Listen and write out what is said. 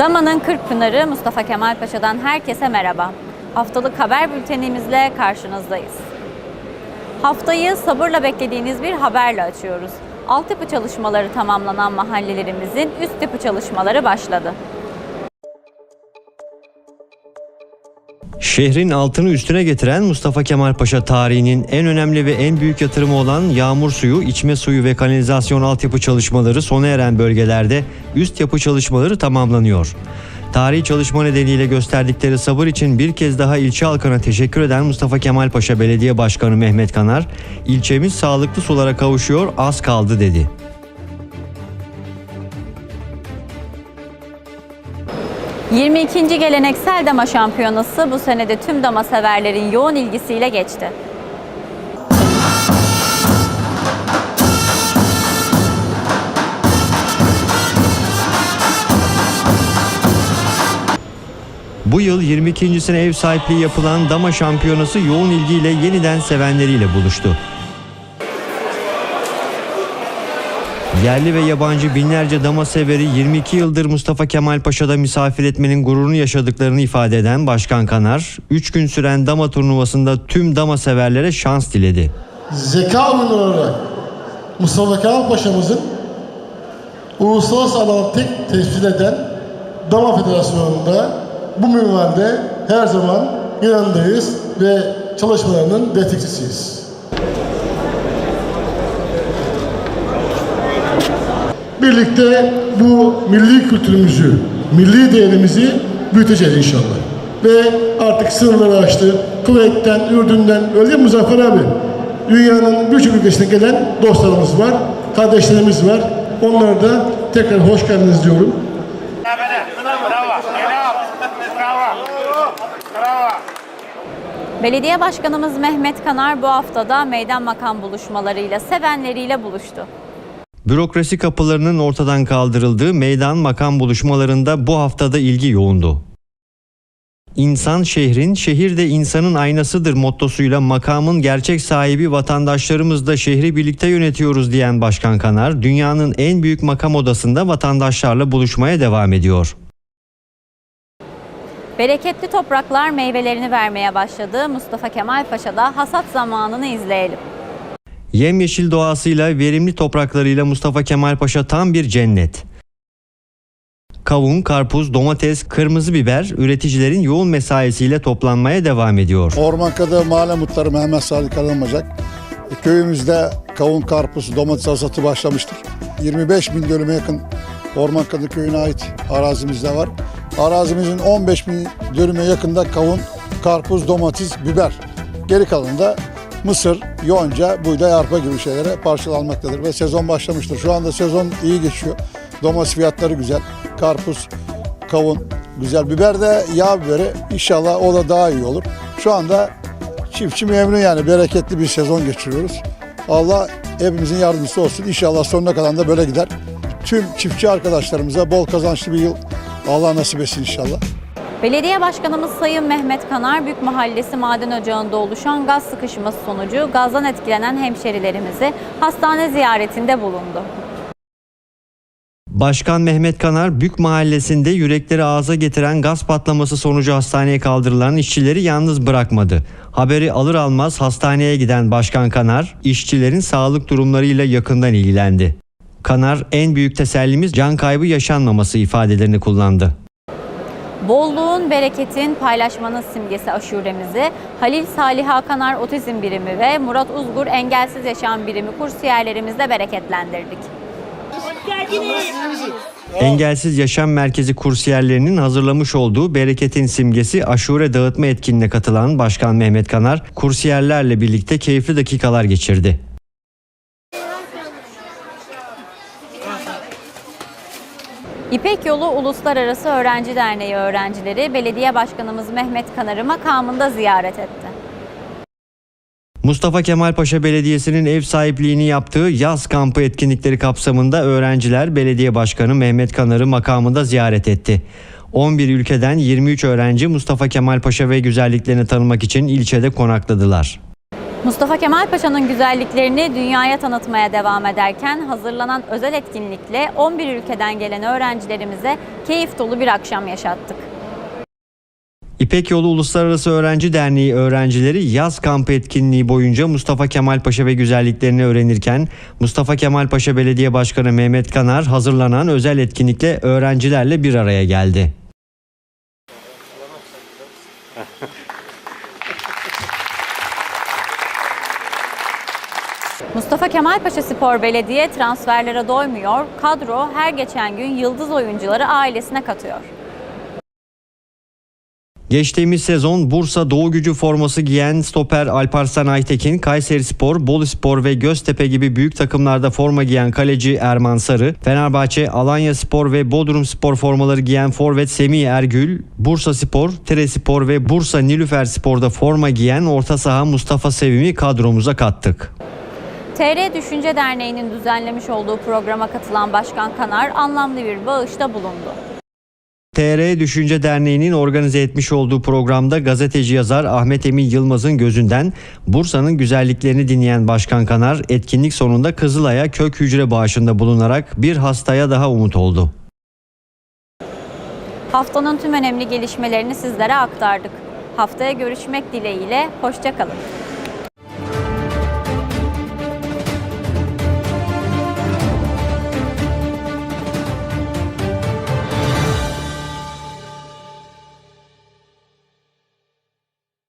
Dama'nın Kırkpınarı Mustafa Kemal Paşa'dan herkese merhaba. Haftalık haber bültenimizle karşınızdayız. Haftayı sabırla beklediğiniz bir haberle açıyoruz. Altyapı çalışmaları tamamlanan mahallelerimizin üst yapı çalışmaları başladı. Şehrin altını üstüne getiren Mustafa Kemal Paşa tarihinin en önemli ve en büyük yatırımı olan yağmur suyu, içme suyu ve kanalizasyon altyapı çalışmaları sona eren bölgelerde üst yapı çalışmaları tamamlanıyor. Tarihi çalışma nedeniyle gösterdikleri sabır için bir kez daha ilçe halkına teşekkür eden Mustafa Kemal Paşa Belediye Başkanı Mehmet Kanar, ilçemiz sağlıklı sulara kavuşuyor, az kaldı dedi. ...22. geleneksel dama şampiyonası bu senede tüm dama severlerin yoğun ilgisiyle geçti. Bu yıl 22.sine ev sahipliği yapılan Dama Şampiyonası yoğun ilgiyle yeniden sevenleriyle buluştu. Yerli ve yabancı binlerce dama severi 22 yıldır Mustafa Kemal Paşa'da misafir etmenin gururunu yaşadıklarını ifade eden Başkan Kanar, 3 gün süren dama turnuvasında tüm dama severlere şans diledi. zeka oyunu olarak Mustafa Kemal Paşa'mızın uluslararası alanda tek tescil eden Dama Federasyonu'nda bu minvalde her zaman yanındayız ve çalışmalarının destekçisiyiz. Birlikte bu milli kültürümüzü, milli değerimizi büyüteceğiz inşallah. Ve artık sınırları aştı. Kuveyt'ten, Ürdün'den, öyle mi Muzaffer abi? Dünyanın birçok ülkesine gelen dostlarımız var, kardeşlerimiz var. Onlara da tekrar hoş geldiniz diyorum. Belediye Başkanımız Mehmet Kanar bu haftada meydan makam buluşmalarıyla sevenleriyle buluştu. Bürokrasi kapılarının ortadan kaldırıldığı meydan makam buluşmalarında bu haftada ilgi yoğundu. İnsan şehrin, şehir de insanın aynasıdır mottosuyla makamın gerçek sahibi vatandaşlarımızla şehri birlikte yönetiyoruz diyen Başkan Kanar, dünyanın en büyük makam odasında vatandaşlarla buluşmaya devam ediyor. Bereketli topraklar meyvelerini vermeye başladı. Mustafa Kemal Paşa'da hasat zamanını izleyelim. Yemyeşil doğasıyla, verimli topraklarıyla Mustafa Kemal Paşa tam bir cennet. Kavun, karpuz, domates, kırmızı biber üreticilerin yoğun mesaisiyle toplanmaya devam ediyor. Ormanka'da mahalle muhtarı Mehmet Salih Karalamacak. E, Köyümüzde kavun, karpuz, domates hasatı başlamıştır. 25 bin dönüme yakın Ormanka'da köyüne ait arazimiz de var. Arazimizin 15 bin dönüme yakında kavun, karpuz, domates, biber. Geri kalanında mısır, yonca, buğday, arpa gibi şeylere parçalanmaktadır ve sezon başlamıştır. Şu anda sezon iyi geçiyor. Domates fiyatları güzel. Karpuz, kavun güzel. Biber de yağ biberi inşallah o da daha iyi olur. Şu anda çiftçi memnun yani bereketli bir sezon geçiriyoruz. Allah hepimizin yardımcısı olsun. İnşallah sonuna kadar da böyle gider. Tüm çiftçi arkadaşlarımıza bol kazançlı bir yıl Allah nasip etsin inşallah. Belediye Başkanımız Sayın Mehmet Kanar, Büyük Mahallesi Maden Ocağı'nda oluşan gaz sıkışması sonucu gazdan etkilenen hemşerilerimizi hastane ziyaretinde bulundu. Başkan Mehmet Kanar, Bük Mahallesi'nde yürekleri ağza getiren gaz patlaması sonucu hastaneye kaldırılan işçileri yalnız bırakmadı. Haberi alır almaz hastaneye giden Başkan Kanar, işçilerin sağlık durumlarıyla yakından ilgilendi. Kanar, en büyük tesellimiz can kaybı yaşanmaması ifadelerini kullandı. Bolluğun, bereketin, paylaşmanın simgesi aşuremizi Halil Salih Hakanar Otizm Birimi ve Murat Uzgur Engelsiz Yaşam Birimi kursiyerlerimizle bereketlendirdik. Engelsiz Yaşam Merkezi kursiyerlerinin hazırlamış olduğu bereketin simgesi aşure dağıtma etkinliğine katılan Başkan Mehmet Kanar, kursiyerlerle birlikte keyifli dakikalar geçirdi. İpek Yolu Uluslararası Öğrenci Derneği öğrencileri Belediye Başkanımız Mehmet Kanar'ı makamında ziyaret etti. Mustafa Kemal Paşa Belediyesi'nin ev sahipliğini yaptığı yaz kampı etkinlikleri kapsamında öğrenciler Belediye Başkanı Mehmet Kanar'ı makamında ziyaret etti. 11 ülkeden 23 öğrenci Mustafa Kemal Paşa ve güzelliklerini tanımak için ilçede konakladılar. Mustafa Kemal Paşa'nın güzelliklerini dünyaya tanıtmaya devam ederken hazırlanan özel etkinlikle 11 ülkeden gelen öğrencilerimize keyif dolu bir akşam yaşattık. İpek Yolu Uluslararası Öğrenci Derneği öğrencileri yaz kampı etkinliği boyunca Mustafa Kemal Paşa ve güzelliklerini öğrenirken Mustafa Kemal Paşa Belediye Başkanı Mehmet Kanar hazırlanan özel etkinlikle öğrencilerle bir araya geldi. Mustafa Kemal Paşa Spor Belediye transferlere doymuyor, kadro her geçen gün yıldız oyuncuları ailesine katıyor. Geçtiğimiz sezon Bursa Doğu Gücü forması giyen stoper Alparslan Aytekin, Kayseri Spor, Bolu Spor ve Göztepe gibi büyük takımlarda forma giyen kaleci Erman Sarı, Fenerbahçe, Alanya Spor ve Bodrum Spor formaları giyen forvet Semih Ergül, Bursa Spor, Tere Spor ve Bursa Nilüfer Spor'da forma giyen orta saha Mustafa Sevim'i kadromuza kattık. TR Düşünce Derneği'nin düzenlemiş olduğu programa katılan Başkan Kanar anlamlı bir bağışta bulundu. TR Düşünce Derneği'nin organize etmiş olduğu programda gazeteci yazar Ahmet Emin Yılmaz'ın gözünden Bursa'nın güzelliklerini dinleyen Başkan Kanar etkinlik sonunda Kızılay'a kök hücre bağışında bulunarak bir hastaya daha umut oldu. Haftanın tüm önemli gelişmelerini sizlere aktardık. Haftaya görüşmek dileğiyle, hoşçakalın.